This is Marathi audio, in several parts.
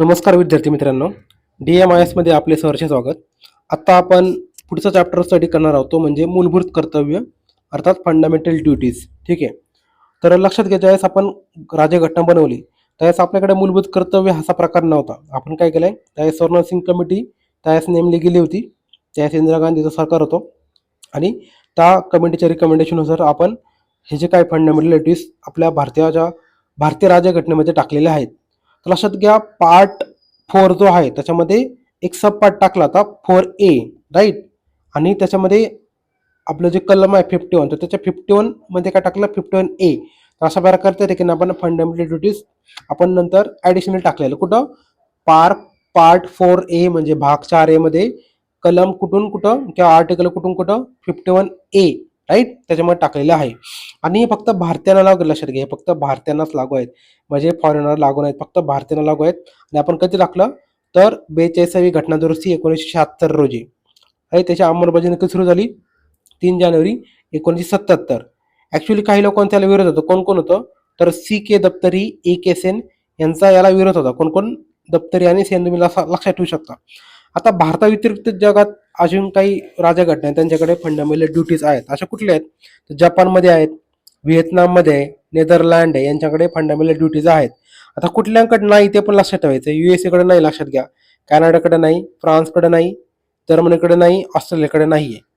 नमस्कार विद्यार्थी मित्रांनो. डी एम आय एसमध्ये आपले सहर्ष स्वागत. आत्ता आपण पुढचा चॅप्टर स्टडी करणार आहोत तो म्हणजे मूलभूत कर्तव्य अर्थात फंडामेंटल ड्युटीज ठीक आहे? तर लक्षात घ्या ज्यावेळेस आपण राज्यघटना बनवली त्यावेळेस आपल्याकडे मूलभूत कर्तव्य असा प्रकार नव्हता. आपण काय केलं आहे त्यावेळेस स्वर्ण सिंग कमिटी त्यावेळेस नेमली गेली होती. त्यावेळेस इंदिरा गांधीचं सरकार होतं. आणि त्या कमिटीच्या रिकमेंडेशननुसार आपण हे जे काही फंडामेंटल ड्युटीज आपल्या भारतीय भारतीय राज्यघटनेमध्ये टाकलेले आहेत तर लक्षात घ्या पार्ट फोर जो आहे त्याच्यामध्ये एक सब पार्ट टाकला होता फोर ए राईट आणि त्याच्यामध्ये आपलं जे कलम आहे फिफ्टी वन तर त्याच्या फिफ्टी वनमध्ये काय टाकलं? फिफ्टी वन ए तर अशा प्रकारच्या ठिकाणी आपण फंडामेंटल ड्युटीज आपण नंतर ॲडिशनल टाकलेलं. कुठं? पार पार्ट फोर ए म्हणजे भाग चार एमध्ये कलम कुठून कुठं? किंवा आर्टिकल कुठून कुठं? फिफ्टी वन ए राईट त्याच्यामध्ये टाकलेलं आहे. आणि हे फक्त भारतीयांना लागू लक्षात घ्या हे फक्त भारतीयांनाच लागू आहेत. म्हणजे फॉरेनर लागू नाहीत फक्त भारतीयांना लागू आहेत. आणि आपण कधी टाकलं? तर बेचाळीसावी घटना दुरुस्ती एकोणीसशे शहात्तर रोजी. आहे त्याची अंमलबजावणी कधी सुरू झाली? तीन जानेवारी एकोणीसशे सत्याहत्तर ॲक्च्युली काही लोकांचा त्याला विरोध होतो. कोण कोण होतं? तर सी के दप्तरी ए के सेन यांचा याला विरोध होता. कोण कोण दप्तरी आणि सेन तुम्ही लक्षात ठेवू शकता. आता भारताव्यतिरिक्त जगात अजून काही राजघटना आहेत त्यांच्याकडे फंडामेंटल ड्युटीज आहेत. अशा कुठल्या आहेत? तर जपानमध्ये आहेत व्हिएतनाममध्ये आहे नेदरलँड आहे यांच्याकडे फंडामेंटल ड्युटीज आहेत. आता कुठल्याकडे नाही ते पण लक्षात ठेवायचं. यू एस नाही लक्षात घ्या. कॅनडाकडे नाही फ्रान्सकडे नाही जर्मनीकडे नाही ऑस्ट्रेलियाकडे नाही आहे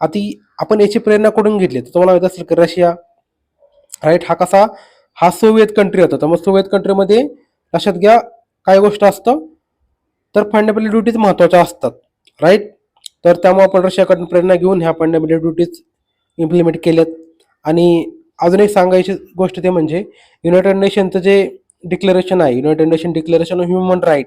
आता आपण याची प्रेरणा कुठून घेतली? तर तुम्हाला माहीत असेल की रशिया राईट हा कसा हा सोव्हिएत कंट्री होता. तर मग सोवियत कंट्रीमध्ये लक्षात घ्या काय गोष्ट असतं? तर फंडामेंटल ड्युटीज महत्त्वाच्या असतात. राईट तर त्यामुळे आपण रशियाकडून प्रेरणा घेऊन ह्या फंडामेंटल ड्युटीज इम्प्लिमेंट केल्यात. आणि अजून एक सांगायची गोष्ट ते म्हणजे युनायटेड नेशनचं जे डिक्लेरेशन आहे united nation declaration of human right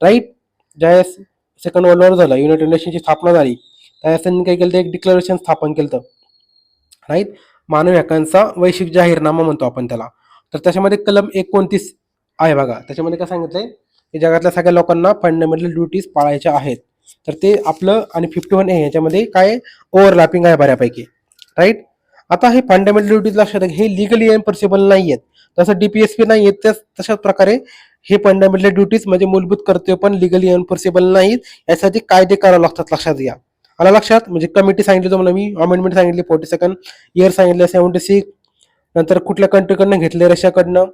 right ज्यावेळेस सेकंड वर्ल्ड वॉर झाला युनायटेड नेशनची स्थापना झाली त्यावेळेस त्यांनी काय केलं एक डिक्लेरेशन स्थापन केलं राईट मानवी हक्कांचा वैश्विक जाहीरनामा म्हणतो आपण त्याला. तर त्याच्यामध्ये कलम एकोणतीस आहे बघा. त्याच्यामध्ये काय सांगितलंय? की जगातल्या सगळ्या लोकांना फंडामेंटल ड्युटीज पाळायच्या आहेत. तर ते आपलं आणि फिफ्टी वन ए ह्याच्यामध्ये काय ओव्हरलॅपिंग आहे बऱ्यापैकी. राईट आता हे फंडामेंटल ड्युटीज लक्षात हे लिगली एनफोर्सेबल नाही आहेत. तसं डीपीएसपी नाही आहेत त्याच तशाच प्रकारे हे फंडामेंटल ड्युटीज म्हणजे मूलभूत कर्तव्य पण लिगली एनफोर्सेबल नाहीत. यासाठी कायदे करावे लागतात लक्षात घ्या. आला लक्षात? म्हणजे कमिटी सांगितली तुम्हाला मी अमेंडमेंट सांगितली फोर्टी सेकंड इयर सांगितलं सेव्हन्टी सिक्स नंतर कुठल्या कंट्रीकडनं घेतले रशियाकडनं.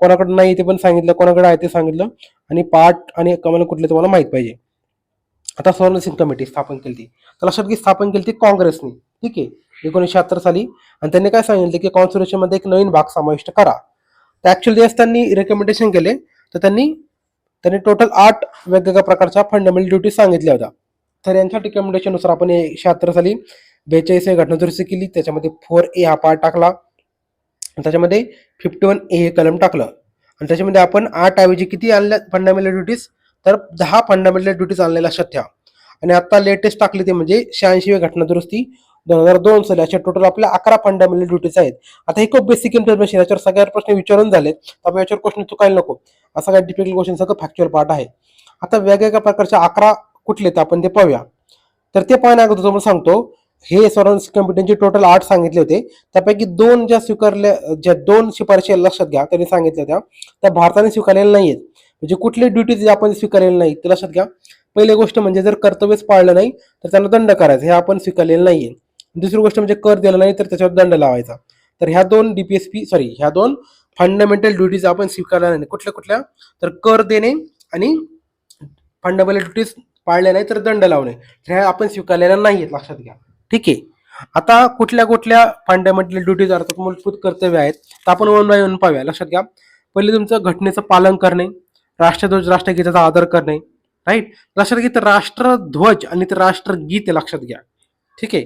कोणाकडं नाही ते पण सांगितलं कोणाकडे आहे ते सांगितलं. आणि पार्ट आणि कमल कुठले तुम्हाला माहीत पाहिजे. आता स्वर्ण कमिटी स्थापन केली ती. तर लक्षात की स्थापन केली ती काँग्रेसने. ठीक आहे? एकोणीसशे शहात्तर साली. आणि त्यांनी काय सांगितलं की कॉन्स्टिट्यूशनमध्ये एक नवीन भाग समाविष्ट करा. तर ऍक्च्युअली ज्यावेळेस त्यांनी रेकमेंडेशन केले. तर त्यांनी त्यांनी टोटल आठ वेगवेगळ्या प्रकारच्या फंडामेंटल ड्युटीज सांगितल्या होत्या. तर यांच्या रिकमेंडेशननुसार आपण हे शहात्तर साली बेचाळीस घटना दुरुस्ती केली. त्याच्यामध्ये फोर ए हा पार्ट टाकला. आणि त्याच्यामध्ये फिफ्टी वन ए हे कलम टाकलं. आणि त्याच्यामध्ये आपण आठ ऐवजी किती आणल्या? फंडामेंटल ड्युटीज तर दहा फंडामेंटल ड्युटीज आणले लक्षात ठेवा आणि आता लेटेस्ट टाकली ते म्हणजे शहाऐंशी घटना दुरुस्ती दोन हजार दोन साली. अशा टोटल आपल्या अकरा फंडामेंटल ड्युटीज आहेत. आता हे खूप बेसिक इन्फॉर्मेशन याच्यावर सगळ्या प्रश्न विचारून झालेत. त्यामुळे याच्यावर क्वेश्चन चुकायला नको. असा काय डिफिकल्ट क्वेश्चन सगळं फॅक्च्युअल पार्ट आहे. आता वेगवेगळ्या प्रकारच्या अकरा कुठले तर आपण ते पाहूया. तर ते पाहण्या अगोदर तुम्हाला सांगतो. हे सर्वांस कमिटीचे टोटल आठ सांगितले होते. त्यापैकी दोन ज्या स्वीकारल्या ज्या दोन शिफारशी लक्षात घ्या. त्यांनी सांगितल्या होत्या. त्या भारताने स्वीकारलेल्या नाहीयेत. म्हणजे कुठली ड्युटीज आपण स्वीकारलेल्या नाही ते लक्षात घ्या. पहिली गोष्ट म्हणजे जर कर्तव्यच पाळलं नाही तर त्यांना दंड करायचा. हे आपण स्वीकारलेलं नाहीये. दुसरी गोष्ट म्हणजे कर दिला नाही तर त्याच्यावर दंड लावायचा. तर ह्या दोन डीपीएसपी सॉरी ह्या दोन फंडामेंटल ड्युटीज आपण स्वीकारल्या नाही. कुठल्या कुठल्या? तर कर देणे आणि फंडामेंटल ड्युटीज पाळल्या नाही तर दंड लावणे. तर ह्या आपण स्वीकारलेल्या नाहीयेत लक्षात घ्या. ठीक आहे. आता कुठल्या कुठल्या फंडामेंटल ड्युटीज अर्थात मूलभूत कर्तव्य आहेत तर आपण वन बाय वन पाहूया. लक्षात घ्या. पहिले तुमचं घटनेचं पालन करणे. राष्ट्रध्वज राष्ट्रगीताचा आदर करणे राईट लक्षात घ्या तर राष्ट्रध्वज आणि ते राष्ट्रगीत लक्षात घ्या. ठीक आहे?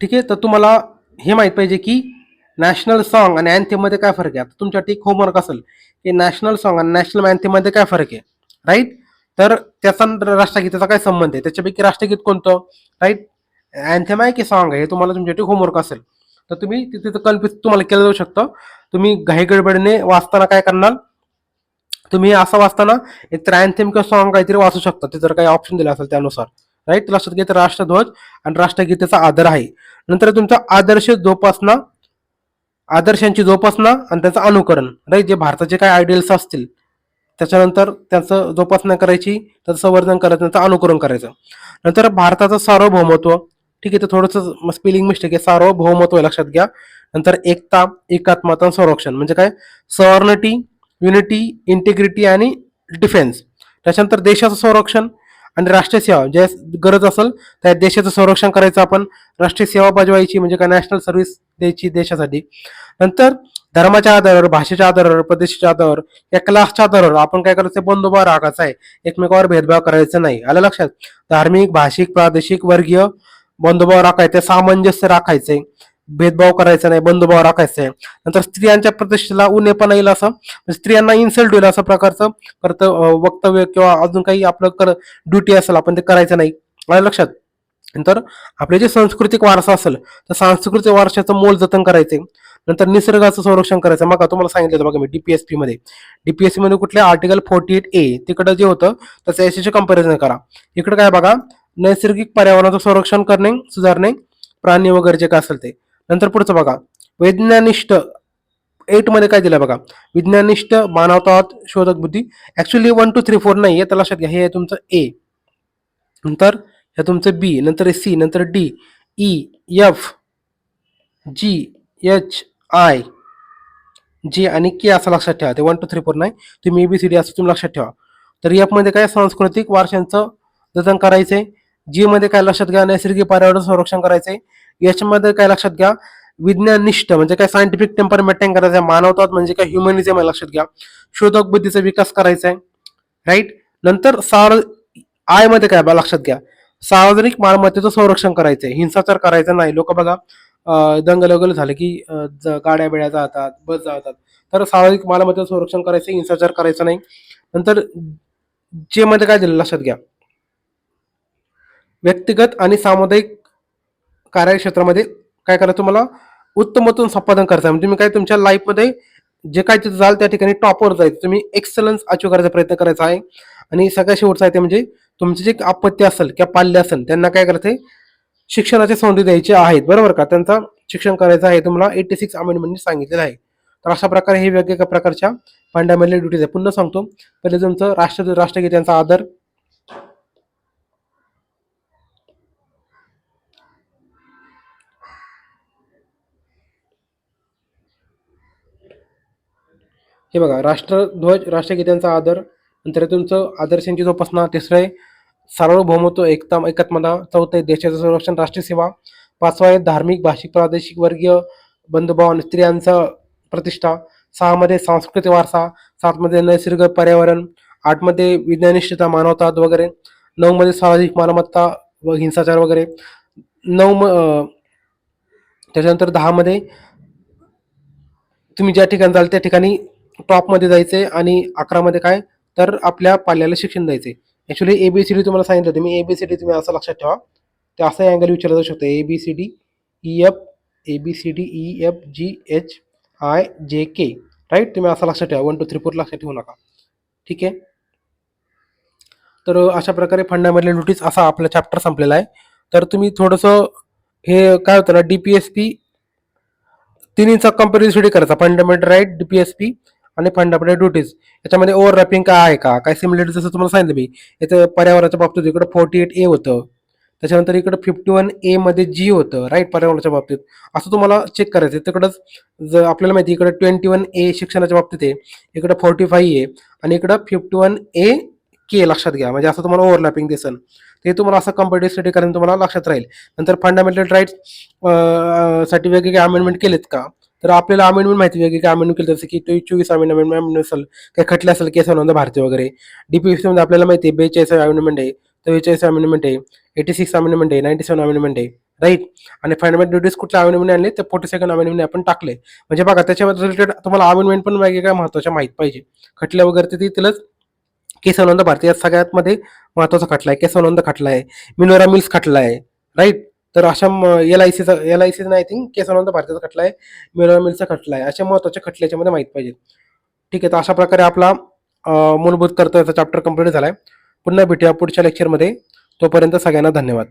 ठीक आहे? तर तुम्हाला हे माहीत पाहिजे की नॅशनल सॉन्ग आणि अँथेममध्ये मध्ये काय फरक आहे? आता तुमच्यासाठी एक होमवर्क असेल की नॅशनल सॉन्ग आणि नॅशनल anthem मध्ये काय फरक आहे? राईट तर त्याचा राष्ट्रगीताचा काय संबंध आहे? त्याच्यापैकी राष्ट्रगीत कोणतं? राईट अँथेम आहे की सॉन्ग आहे? हे तुम्हाला तुमच्यासाठी होमवर्क असेल. तर तुम्ही तिथे कन्फ्युज तुम्हाला केलं जाऊ शकतं. तुम्ही घाईगडबडीने वाचताना काय करणार? तुम्ही असं वाचताना एक तर अँथेम किंवा सॉन्ग काहीतरी वाचू शकता. ते जर काही ऑप्शन दिलं असेल त्यानुसार. राईट लक्षात घ्या तर राष्ट्रध्वज आणि राष्ट्रगीतेचा आदर आहे. नंतर तुमचा आदर्श जोपासना आदर्शांची जोपासना आणि त्याचं अनुकरण. राईट जे भारताचे काय आयडियल्स असतील त्याच्यानंतर त्याचं जोपासना करायची त्याचं संवर्धन करायचं त्याचं अनुकरण करायचं. नंतर भारताचं सार्वभौमत्व. ठीक आहे तर थोडंसं स्पेलिंग मिस्टेक आहे. सार्वभौमत्व लक्षात घ्या. नंतर एकता एकात्मता संरक्षण. म्हणजे काय? सॉर्निटी युनिटी इंटिग्रिटी आणि डिफेन्स त्याच्यानंतर देशाचं संरक्षण आणि राष्ट्रीय सेवा. ज्या गरज असेल त्या देशाचं संरक्षण करायचं आपण. राष्ट्रीय सेवा बजवायची म्हणजे काय? नॅशनल सर्व्हिस द्यायची देशासाठी. नंतर धर्माच्या आधारावर भाषेच्या आधारावर प्रदेशाच्या आधारावर या क्लासच्या आधारावर आपण काय करायचं? बंधुभाव राखायचा आहे. एकमेकावर भेदभाव करायचा नाही. आलं लक्षात? धार्मिक भाषिक प्रादेशिक वर्गीय बंधुभाव राखायचे सामंजस्य राखायचे. भेदभाव करायचा नाही बंधुभाव राखायचा आहे नंतर स्त्रियांच्या प्रतिष्ठेला उन्हेपणा येईल असं म्हणजे स्त्रियांना इन्सल्ट होईल असं प्रकारचं परत वक्तव्य किंवा अजून काही आपलं कर ड्युटी असेल आपण ते करायचं नाही. आलं लक्षात? नंतर आपले जे सांस्कृतिक वारसा असेल तर सांस्कृतिक वारशाचं मोल जतन करायचे. नंतर निसर्गाचं संरक्षण करायचं. मग तुम्हाला सांगितलं होतं बघा मी डीपीएसपी मध्ये. डीपीएसपी मध्ये कुठले आर्टिकल फोर्टी एट ए तिकडं जे होतं त्याचं याच्याशी कंपॅरिझन करा. इकडे काय बघा नैसर्गिक पर्यावरणाचं संरक्षण करणे सुधारणे प्राणी वगैरे जे काय असेल ते. नंतर पुढचं बघा. वैज्ञानिष्ठ एटमध्ये काय दिलं बघा? विज्ञानिष्ठ मानवतावाद शोधक बुद्धी. Actually one two three four नाही आहे तर लक्षात घ्या. हे आहे तुमचं ए नंतर हे तुमचं बी नंतर सी नंतर D E F G H I G आणि के असं लक्षात ठेवा. ते वन टू थ्री फोर नाही. तुम्ही ए बी सी डी असं तुम्ही लक्षात ठेवा. तर एफमध्ये काय? सांस्कृतिक वारशांचं जतन करायचंय. जी मध्ये काय लक्षात घ्या? नैसर्गिक पर्यावरण संरक्षण करायचंय. याच्यामध्ये काय लक्षात घ्या? विज्ञाननिष्ठ म्हणजे काय सायंटिफिक टेम्पर मेंटेन करायचं आहे मानवतावाद म्हणजे काय ह्युमनिझम आहे लक्षात घ्या. शोधक बुद्धीचा विकास करायचा आहे राईट नंतर सार आयमध्ये काय बा लक्षात घ्या. सार्वजनिक मालमत्तेचं संरक्षण करायचंय हिंसाचार करायचा नाही. लोक बघा दंगल वगैरे झाले की गाड्या बिड्या जातात बस जातात. तर सार्वजनिक मालमत्तेचं संरक्षण करायचं हिंसाचार करायचा नाही. नंतर जे मध्ये काय दिलं लक्षात घ्या. व्यक्तिगत आणि सामुदायिक कार्यक्षेत्रामध्ये काय करा तुम्हाला? उत्तमतून संपादन करायचं आहे. म्हणजे तुम्ही काय तुमच्या लाईफमध्ये जे काय तिथं जाल त्या ठिकाणी टॉपवर जायचं. तुम्ही एक्सलन्स अचीव करायचा प्रयत्न करायचा आहे. आणि सगळ्या शेवटचं आहे ते म्हणजे तुमचे जे आपत्ती असेल किंवा पाल्य असेल त्यांना काय करते शिक्षणाचे संधी द्यायचे आहेत. बरोबर का? त्यांचा शिक्षण करायचं आहे. तुम्हाला एटी सिक्स अमेंडमेंटने सांगितलेलं आहे. तर अशा प्रकारे हे वेगवेगळ्या प्रकारच्या फंडामेंटल ड्युटीज आहे पुन्हा सांगतो. पहिले तुमचं राष्ट्र राष्ट्रगीतांचा आदर हे बघा राष्ट्रध्वज राष्ट्रगीतांचा आदर नंतर तुमचं आदर्शांची जोपासना तिसरं आहे सार्वभौमत्व एकता एकात्मता चौथं आहे देशाचं संरक्षण राष्ट्रीय सेवा पाचवा आहे धार्मिक भाषिक प्रादेशिक वर्गीय बंधुभाव आणि स्त्रियांचा प्रतिष्ठा सहामध्ये सांस्कृतिक वारसा सातमध्ये नैसर्गिक पर्यावरण आठमध्ये विज्ञानिष्ठता मानवतावाद वगैरे नऊमध्ये सामाजिक मालमत्ता व हिंसाचार वगैरे नऊ म- त्याच्यानंतर दहामध्ये तुम्ही ज्या ठिकाणी जाल त्या ठिकाणी टॉपमध्ये जायचं आहे आणि अकरामध्ये काय? तर आपल्या पाल्याला शिक्षण द्यायचं. आहे ॲक्च्युली डी तुम्हाला सांगितलं होतं. मी डी तुम्ही असं लक्षात ठेवा. ते असं अँगल विचारलं जाऊ शकतो. A B C D E F D E F G H I J K right तुम्ही असं लक्षात ठेवा. वन टू थ्री फोर लक्षात ठेवू नका. ठीक आहे? तर अशा प्रकारे फंडामेंटल ड्युटीज असा आपला चॅप्टर संपलेला आहे. तर तुम्ही थोडंसं हे काय होतं ना डी पी एस पी तिन्हीचा कंपॅरिझन स्टडी करायचा. Fundamental right D P S P आणि फंडामेंटल ड्युटीज याच्यामध्ये ओव्हरलॅपिंग काय आहे का? काय सिमिलरिटी जसं तुम्हाला सांगितलं मी. इथं पर्यावरणाच्या बाबतीत इकडं फोर्टी एट ए होतं. त्याच्यानंतर इकडं फिफ्टी वन ए मध्ये जी होतं राईट पर्यावरणाच्या बाबतीत. असं तुम्हाला चेक करायचं आहे. तिकडंच जर आपल्याला माहिती इकडं ट्वेंटी वन ए शिक्षणाच्या बाबतीत आहे. इकडं फोर्टी फाईव्ह ए आणि इकडं फिफ्टी वन ए के लक्षात घ्या. म्हणजे असं तुम्हाला ओव्हरलॅपिंग दिसन ते तुम्हाला असं कम्प्युटर स्टडी करून तुम्हाला लक्षात राहील. नंतर फंडामेंटल राईट्ससाठी वेगवेगळे अमेंडमेंट केलेत का? तर आपल्याला अमेंडमेंट माहिती वेगवेगळे अमेंडमेंट केलं जसं की चोवीस अमेंडमेंट अमेंडमेंट असेल काही खटलं असेल केस नोंद भारतीय वगैरे. डीपीएफसी मध्ये आपल्याला माहिती आहे बेचाळीस अमेंडमेंट आहे. चव्वेचाळीस अमेंडमेंट आहे एटी सिक्स अमेंडमेंट आहे नाईन्टी सेवन अमेंडमेंट आहे. राईट आणि फंडामेंटल ड्युटीज कुठल्या अमेंडमेंट आणले? तर फोर्टी सेकंड अमेंडमेंट आपण टाकले. म्हणजे बघा त्याच्या रिलेटेड तुम्हाला अमेंडमेंट पण वेगवेगळ्या महत्त्वाच्या माहीत पाहिजे. खटल्या वगैरे ते तिथलंच. केसनोंद भारतीय सगळ्यात मध्ये महत्त्वाचा खटला आहे. केसनोंद खटला आहे. मिनोरा मिल्स खटला आहे. राईट तर अशा एल आय सीचा एल आय सीचा आय थिंक केसानंद भारताचा खटला आहे मिरर मिलचा खटला आहे. अशा महत्त्वाच्या खटले याच्यामध्ये माहीत पाहिजे ठीक आहे तर अशा प्रकारे आपला मूलभूत कर्तव्याचा चॅप्टर कंप्लीट झाला आहे पुन्हा भेटूया पुढच्या लेक्चरमध्ये तोपर्यंत सगळ्यांना धन्यवाद.